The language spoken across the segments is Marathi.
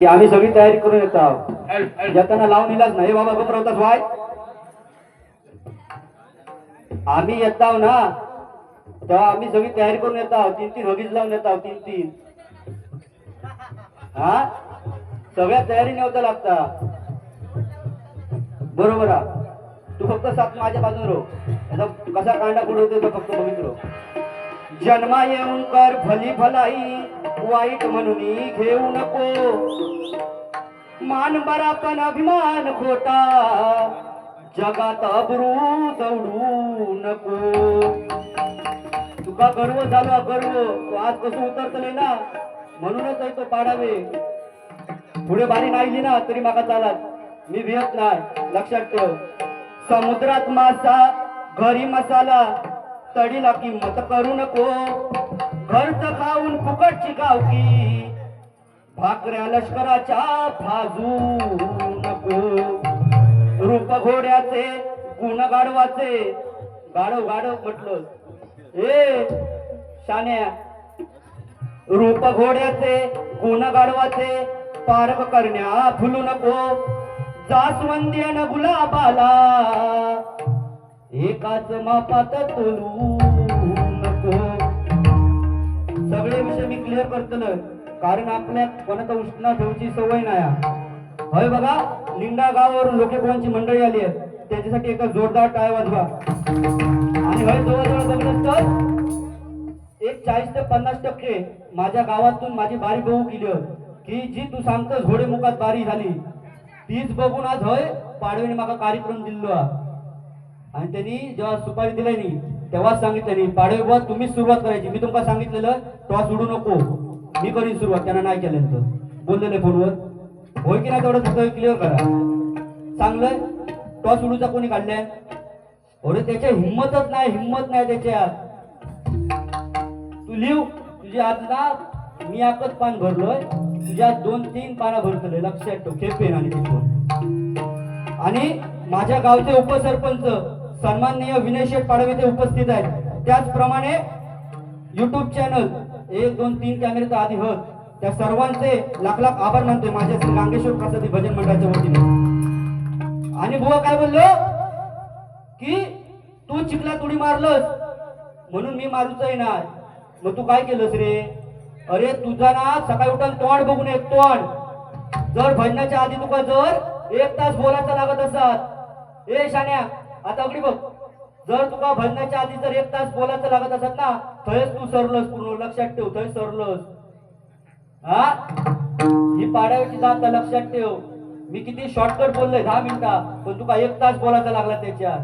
की आम्ही सगळी तयारी करून येत आहोत. येताना लावून इलाज नाही बाबा घबरवतात वाय? आम्ही येत आहोत ना. तेव्हा आम्ही सगळी तयारी करून येत आहोत. तीन तीन हगीज लावून येत आहोत तीन तीन हा? सगळ्या तयारी नव्हतं लागता. बरोबर हा तू फक्त सात माझ्या बाजून रो आता कसा कांडा पुढवते तो फक्त बघित रो जन्मा येऊन कर भली भलाई वाईट म्हणून घेऊ नको. मान बरा पण अभिमान खोटा. जगात अबरू दौडू नको. तुका गर्व झाला गर्व तो आज कसं उतरतले ना. म्हणूनच आहे तो पाडावे. पुढे बारी नाही ना तरी माका चालत. मी भियत नाही. लक्षात ठेव. समुद्रात मासा घरी मसाला. तडीला किंमत करू नको. खर्च खाऊन फुकटची गावकी भाकऱ्या लष्कराच्या फाजू नको. रूप घोड्याचे गुण गाडवाचे गाडव गाडव म्हटलं. ए शान्या रूप घोड्याचे गुण गाडवाचे पारख करण्या फुलू नको. जास्वंद्यान गुलाबाला. एकाच मापात तोलू सगळे विषय मी क्लिअर करतलोय. कारण आपल्या कोणाचा उष्णा ठेवची सवय नाही हय बघा लिंडा गावावरून लोकेकोणाची मंडळी आली आहे त्याच्यासाठी एका जोरदार टाळ वाजवा. आणि हय जवळजवळ बघलं तर एक चाळीस ते पन्नास टक्के माझ्या गावातून माझी बारी बघू केली की जी तू सांगतोस घोडे मुखात बारी झाली. तीच बघून आज हय पाडवीने माका कार्यक्रम दिलो हा. आणि त्यांनी जेव्हा सुपारी दिली नाही तेव्हाच सांगितलं नाही. पाडवे बुवा तुम्हीच सुरुवात करायची. मी तुमका सांगितलेलं तेव्हा सोडू नको. मी करीन सुरुवात. त्यांना नाही केलं तर बोललेलं फोनवर. होय की नाही तेवढं तुमचं क्लिअर करा. चांगलंय. टॉस उडूचा कोणी काढलाय? अरे त्याच्या हिंमतच नाही हिंमत नाही त्याच्यात तू लिव तुझी आज ना मी एकच पान भरलोय. तुझ्या दोन तीन पाना भरतले लक्षात ठेव. खेपेन आणि आणि माझ्या गावचे उपसरपंच सन्माननीय विनय शेठ पाडव ते उपस्थित आहेत. त्याचप्रमाणे युट्यूब चॅनल एक दोन तीन कॅमेरे तर आधी होत त्या सर्वांचे लाख लाख आभार मानतोय माझ्या श्री गांगेश्वर प्रसादी भजन मंडळाच्या वतीने. आणि बुवा काय बोललो? की तू चिखलात उडी मारलस म्हणून मी मारूच आहे ना. मग तू काय केलंस रे? अरे तुझा ना सकाळी उठून तोंड बघून एक तोंड. जर भजनाच्या आधी तुका जर एक तास बोलायचा लागत असत ए शाण्या आता अगदी बघ. जर तुका भजनाच्या आधी जर एक तास बोलायचं लागत असत ना थंयच तू सरलस पूर्ण लक्षात ठेव थंय सरलस. हा? ही पाडाव्याची जात लक्षात ठेव. मी किती शॉर्टकट बोललोय दहा मिनिटा. पण तुका एक तास बोलायचा लागला त्याच्यात.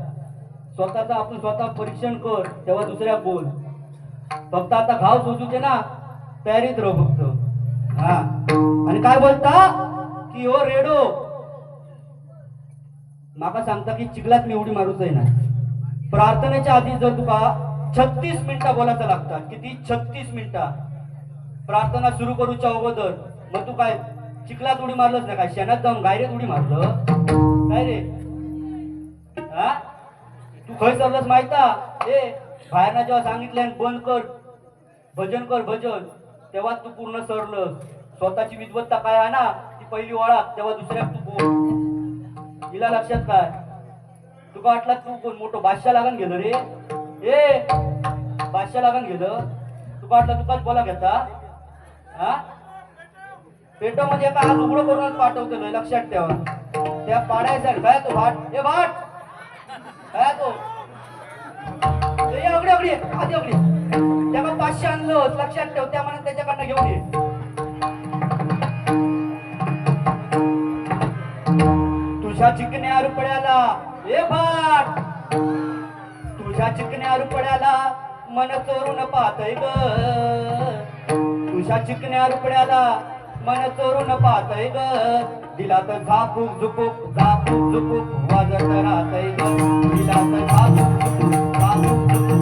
स्वतःचा आपण स्वतः परीक्षण कर तेव्हा दुसऱ्या बोल. फक्त आता घाव सोजूचे ना तयारीत राहू फक्त. हा. आणि काय बोलता? की ओ रेडो माका सांगता की चिखलात मी उडी मारूच आहे ना. प्रार्थनेच्या आधी जर तुका छत्तीस मिनटं बोलायचं लागतात किती? छत्तीस मिनटं. प्रार्थना सुरू करूच्या अगोदर मग तू काय चिखलात उडी मारलंच ना काय? शेणात जाऊन गायरेत उडी मारलं? काय रे? हा तू खय चाललंस माहिता? ए बाहेरना जेव्हा सांगितलं बंद कर भजन कर भजन तेव्हा तू पूर्ण सरलं स्वतःची विद्वत्ता काय आहे ना ती पहिली ओळख तेव्हा दुसऱ्या तू बोल. हिला लक्षात काय? तुका वाटला तू कोण मोठं बादशाह लागण गेलो रे? ए बादशाह लागण गेलं तुका वाटलं तुकाच बोला घेता? हा? पेटोमध्ये एका हात उघडं करूनच पाठवतो लक्षात ठेवा. त्या पाडायचा काय तो भाट? ए भाट! काय तो? अगडी अगडी आधी अगडी. त्याला पाचशे आणलं लक्षात ठेव त्या म्हणून त्याच्याकडनं घेऊन ये. तुझ्या चिकण्या रुपड्याला ए भाट तुझ्या चिकण्या रुपड्याला मन चोरून पाहतय ग. तुझ्या चिकण्या रुपड्याला मन चोरून पाहतय ग. दिला तर झापूक झुपूक झापूक झुपूक वाजत राहतय ग. दिला तर झापूक झुपूक झापूक झुपूक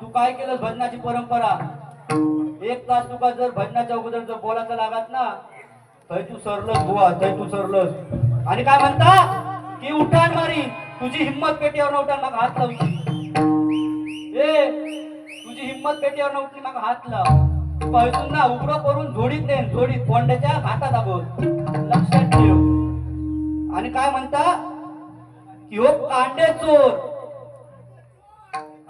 तू काय केलं भजनाची परंपरा? एक तास तुका जर भजनाच्या अगोदर जर बोलायचं लागत ना तर तू सरलस बुवा तर तू सरलस आणि काय म्हणता? की उठाण मारी तुझी हिंमत पेटीवर उठाण मग हात लावची ए तुझी हिंमत पेटीवर नव्हती मग हात लाव. पैसून ना उघड करून झोडीत नेन झोडीत कोंड्याच्या हातात आहोत लक्षात ठेव. आणि काय म्हणता? की हो कांडे चोर.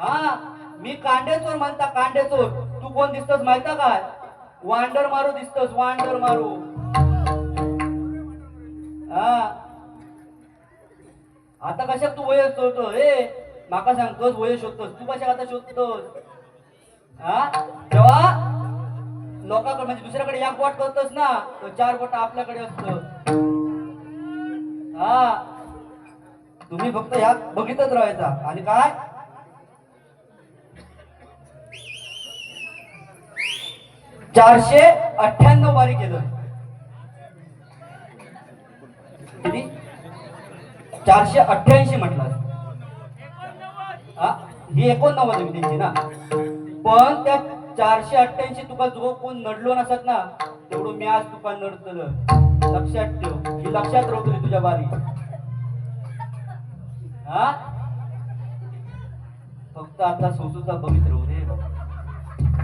हा? मी कांडे चोर म्हणता कांडे चोर तू कोण दिसतोस माहिता काय? वांडर मारू दिसतोस वांडर मारू. हा. आता कशात तू वय शोधतो हे माका सांगतोस वय शोधतोस? तू कशा आता शोधतोस? हा? तेव्हा लोकांकडे म्हणजे दुसऱ्याकडे एक बोट करतोस ना तो चार बोट आपल्याकडे असत हा. तुम्ही फक्त ह्या बघितच राहायचा. आणि काय? चारशे अठ्ठ्याण्णव बारी केलं. किती? चारशे अठ्ठ्याऐंशी म्हटलं. ही एकोणनव्वद आहे त्यांची ना. पण त्या चारशे अठ्ठ्याऐंशी तुका जो कोण नडलो नसत ना तेवढं मी आज तुका नडतलं. लक्षात ठेव. ही लक्षात राहतो तुझ्या बारी. हा? फक्त आता संसूचा पवित्र होते रे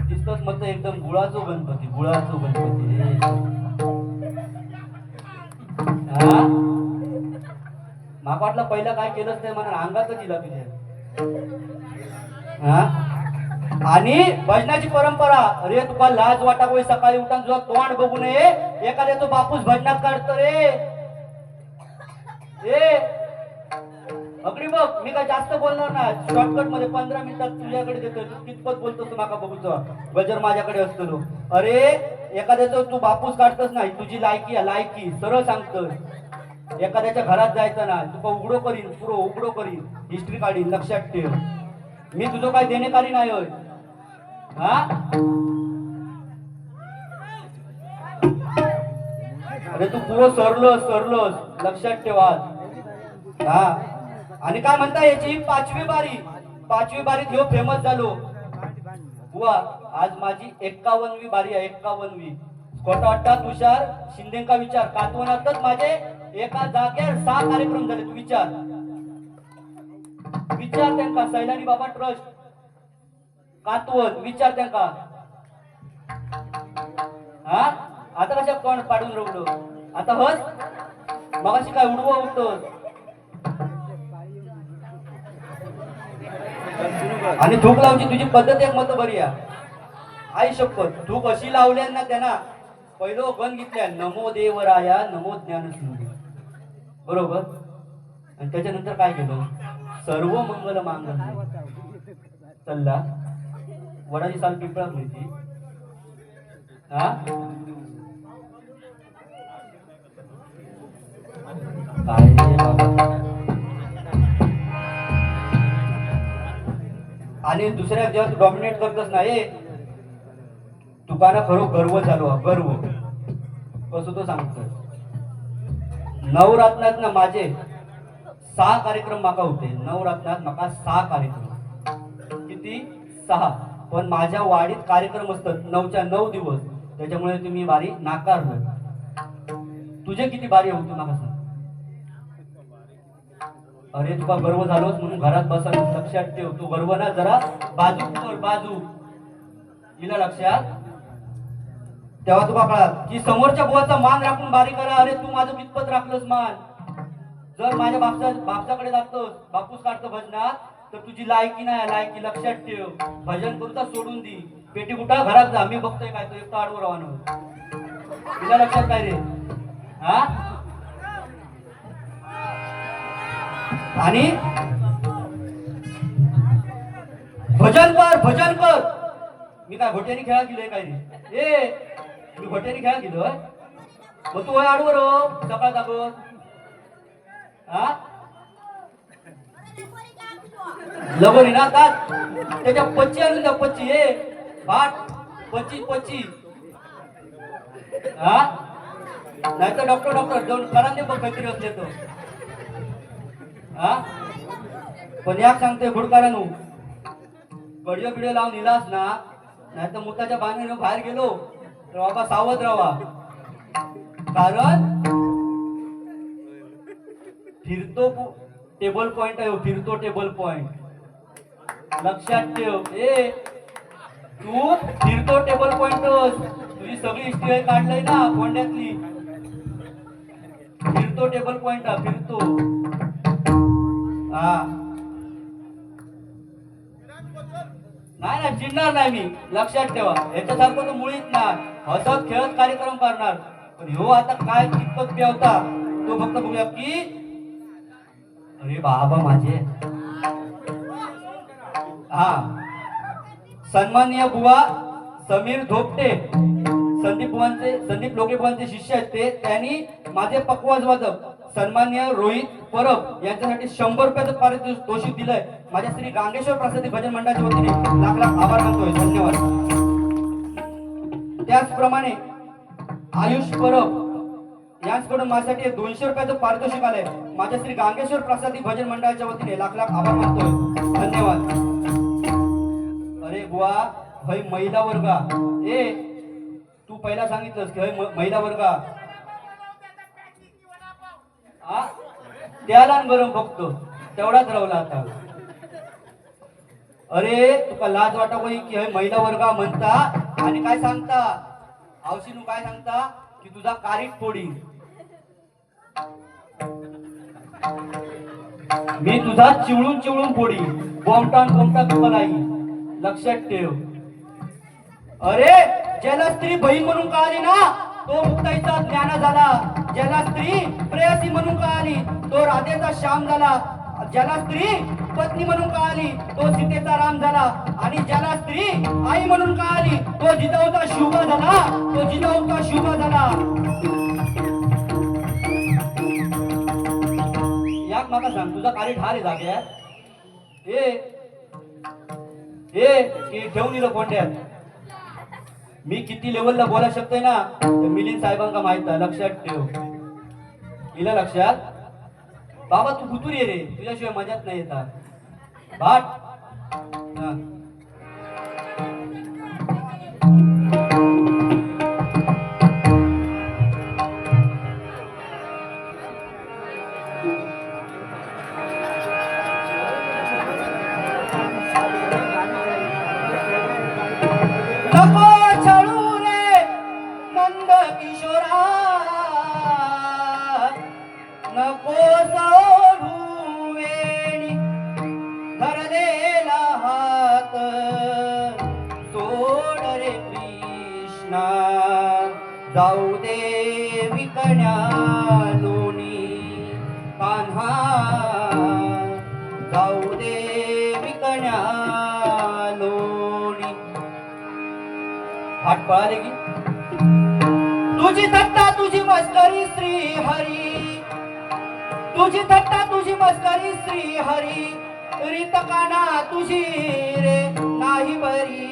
दिसतोच मग एकदम गुळाचो गणपती गुळाचो गणपती. रे माका वाटलं पहिला काय केलंच नाही मला अंगातच दिला तुझ्या आणि भजनाची परंपरा अरे तुका लाज वाटा होय सकाळी उठान तुझा तोंड बघू नये. एखाद्या तो बापूस भजनात काढतो रे. ए अगदी बघ मी काय जास्त बोलणार ना शॉर्टकटमध्ये पंधरा मिनिटात तुझ्याकडे देतो. कितपत बोलतोस माका बघूच. गजर माझ्याकडे असतो अरे एखाद्याचं तू बापूस काढतोस नाही तुझी लायकी आहे लायकी. सरळ सांगतोस. एखाद्याच्या घरात जायचं ना तुका उघडो करीन पुरो उघडो करीन. हिस्ट्री काढीन लक्षात ठेव. मी तुझं काय देणेकारी नाही होय. हा? अरे तू पुरो सरलोस सरलोस. लक्षात ठेवा हा? आणि काय म्हणता याची? पाचवी बारी. पाचवी बारीत ह्यो फेमस झालो. बुवा आज माझी एक्कावनवी बारी आहे एक्कावनवी खोटा वाटता तुषार शिंदेका विचार. कातवनातच माझे एका जाग्यावर सहा कार्यक्रम झाले तू विचार. विचार त्यांका सैलानी बाबा ट्रस्ट कातवन विचार त्यांका हा? आता कशा कोण पाडून रवलो आता हस. मगाशी काय उडवा उठतोस आणि थूक लावची तुझी पद्धत एक मत बरी आहे. आई शपथ थूक अशी लावल्या ना त्यांना. पहिलो गण घेतल्या नमो देवराया नमो ज्ञान बरोबर? आणि त्याच्यानंतर काय केलं? सर्व मंगल मांगल चल्ला. वडाची साल पिंपळा मिळती. हा? काय? आणि दुसऱ्या जग डॉमिनेट करतच नाही. तुकाना खरो गर्व झालो गर्व कसं तो सांगतो नवरात्रात ना माझे सहा कार्यक्रम माका होते. नवरात्रात माका सहा कार्यक्रम. किती? सहा. पण माझ्या वाडीत कार्यक्रम असतात. नऊच्या नऊ दिवस. त्याच्यामुळे तुम्ही बारी नाकारलो तुझे किती बारी होते माका सांग. अरे तुका गर्व झालोच म्हणून घरात बसा लक्षात ठेव. तू गर्व ना? जरा बाजू कर बाजू. हिला लक्षात? तेव्हा तुका कळा. की समोरच्या बुवाचा मान राखून बारी करा. अरे तू माझं कितपत राखलंस मान? जर माझ्या बापसा बापसाकडे जातोस बापूस काढतो भजनात तर तुझी लायकी नाही लायकी लक्षात ठेव. भजन करूचा सोडून दी. पेटी कुठा घरात जा. मी बघतोय काय तो एक आडवर रवान तिला लक्षात काय रे? हा? आणि भजन कर भजन कर. मी काय घोट्याने खेळा गेलोय काय नाही ए मी घोट्याने खेळा गेलोय मग तू वय आडवर हो? सकाळ दाखवत हा लगोरी ना का त्याच्या पच्ची आणून द्या पच्ची ए. भाट पच्ची पच्ची. हा नाही तर डॉक्टर डॉक्टर जाऊन करा दे बघ काहीतरी असले तर. हा? पण याक सांगते घोडकारानू गडिओ बिडिओ लावून इलास ना नाही तर मुताच्या बांधणीनं बाहेर गेलो तर बाबा सावध राहा. कारण फिरतो टेबल पॉइंट आहे हो, फिरतो टेबल पॉइंट लक्षात ठेव. ए तू फिरतो टेबल पॉइंट तुझी सगळी हिस्ट्री काढलंय ना कोंड्यातली. फिरतो टेबल पॉइंट फिरतो. हा. नाही नाही चिडणार नाही मी. लक्षात ठेवा. याच्यासारखं तर मुळीच ना हसत खेळत कार्यक्रम करणार. पण ह्यो आता काय कितपत पेवता तो फक्त बघूया की अरे बाबा माझे. हा. सन्माननीय बुवा समीर धोपटे. संदीप बुवांचे संदीप लोके बुवांचे शिष्य आहेत ते. त्यांनी माझे पकवाज वाजव. सन्मान्य रोहित परब यांच्यासाठी शंभर रुपयाचं पारितोषिक दिलंय. माझ्या श्री गांगेश्वर प्रसादी भजन मंडळाच्या वतीने लाख लाख आभार मानतोय. धन्यवाद. त्याचप्रमाणे आयुष परब यांच्याकडून माझ्यासाठी दोनशे रुपयाचं पारितोषिक आलंय. माझ्या श्री गांगेश्वर प्रसादी भजन मंडळाच्या वतीने लाख लाख आभार मानतोय. धन्यवाद. अरे बुवा हय महिला वर्गा. ए तू पहिला सांगितलंस की हय महिला वर्गा. त्याला न गरम बघतो तेवढाच रावला आता. अरे तुका लाज वाटा बाई की महिला वर्गा म्हणता? आणि काय सांगता? आवशीनू काय सांगता? की तुझा कारीट फोडी. मी तुझा चिवळून चिवळून फोडी. बोमटान बोमटा तुकालाई लक्षात ठेव. अरे ज्याला स्त्री बहीण म्हणून कळाली ना? तो मुक्ताईचा ज्ञान झाला. ज्याला स्त्री प्रेयसी म्हणून कळाली तो राधेचा श्याम झाला. ज्याला स्त्री पत्नी म्हणून कळाली तो सीतेचा राम झाला. आणि ज्याला स्त्री आई म्हणून कळाली तो जिजाऊचा शुभ झाला. तो जिजाऊचा शुभ झाला. याक माका सांग तुझा कार्य ठार आहे जाग्यात ए ए ठेवून दिलं कोणत्या मी किती लेवलला बोला शकतोय ना तर मिलिंद साहेबांना माहीत आहे लक्षात ठेव. हिला लक्षात? बाबा तू भुतूर ये रे. तुझ्याशिवाय मजाच नाही येतात बाट नको सोडू वेणी. धरलेला हात सोड रे कृष्णा. जाऊ दे विकण्या लोणी. कान्हा. जाऊ दे विकण्या लोणी. आठ पळाले की. तुझी दत्ता तुझी मस्करी श्री हरी. तुझी थट्टा तुझी मस्करी श्री हरी. रितकाना तुझी रे नाही बरी.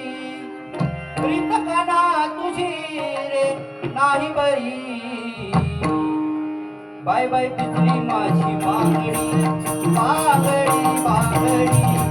रितकाना तुझी रे नाही बरी. बाय बाय पितली माझी मागणी. मागणी मागणी.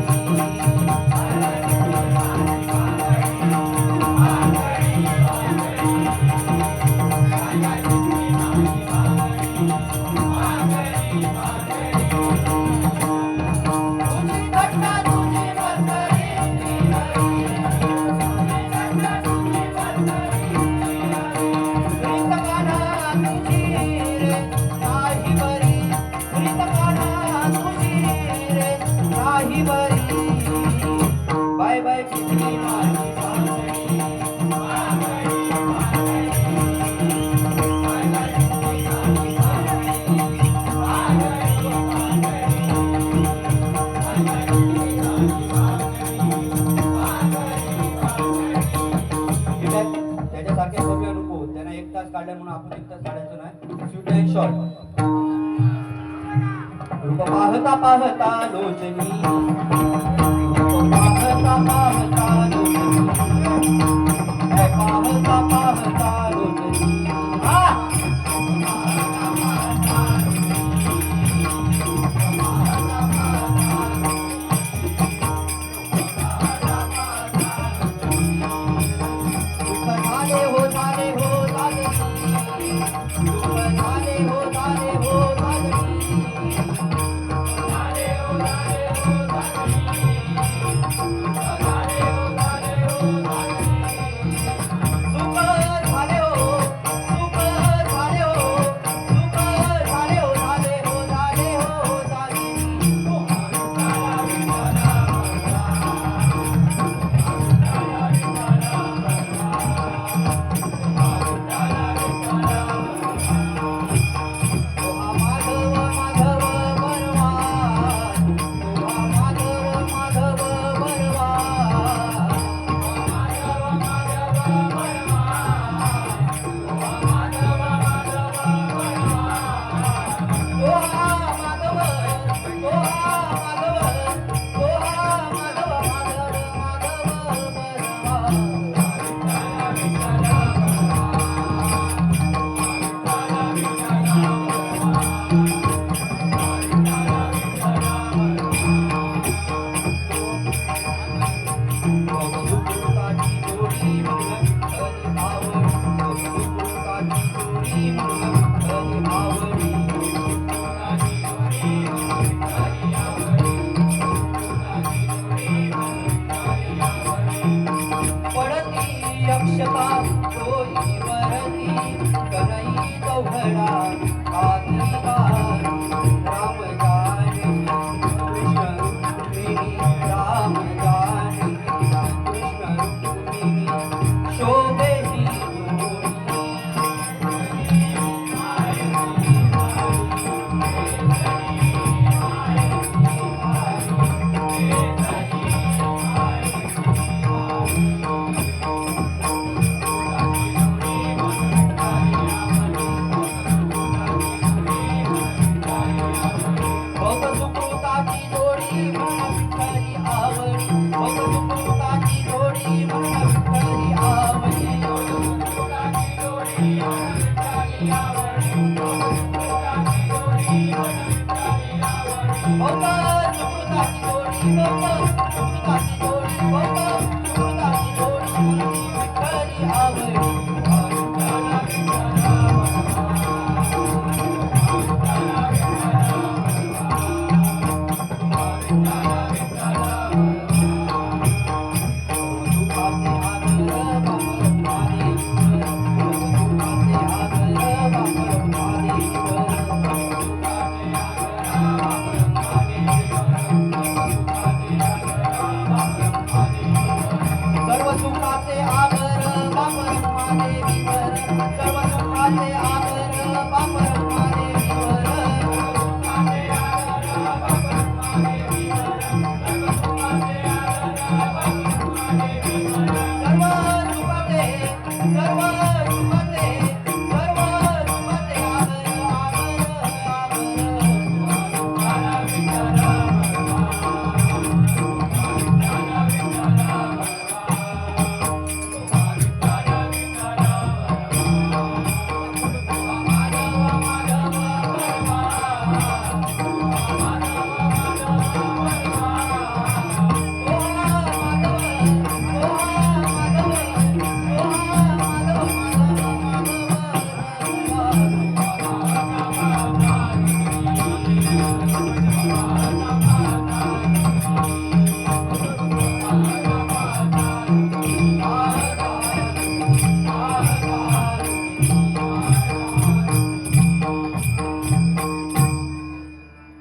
tenía.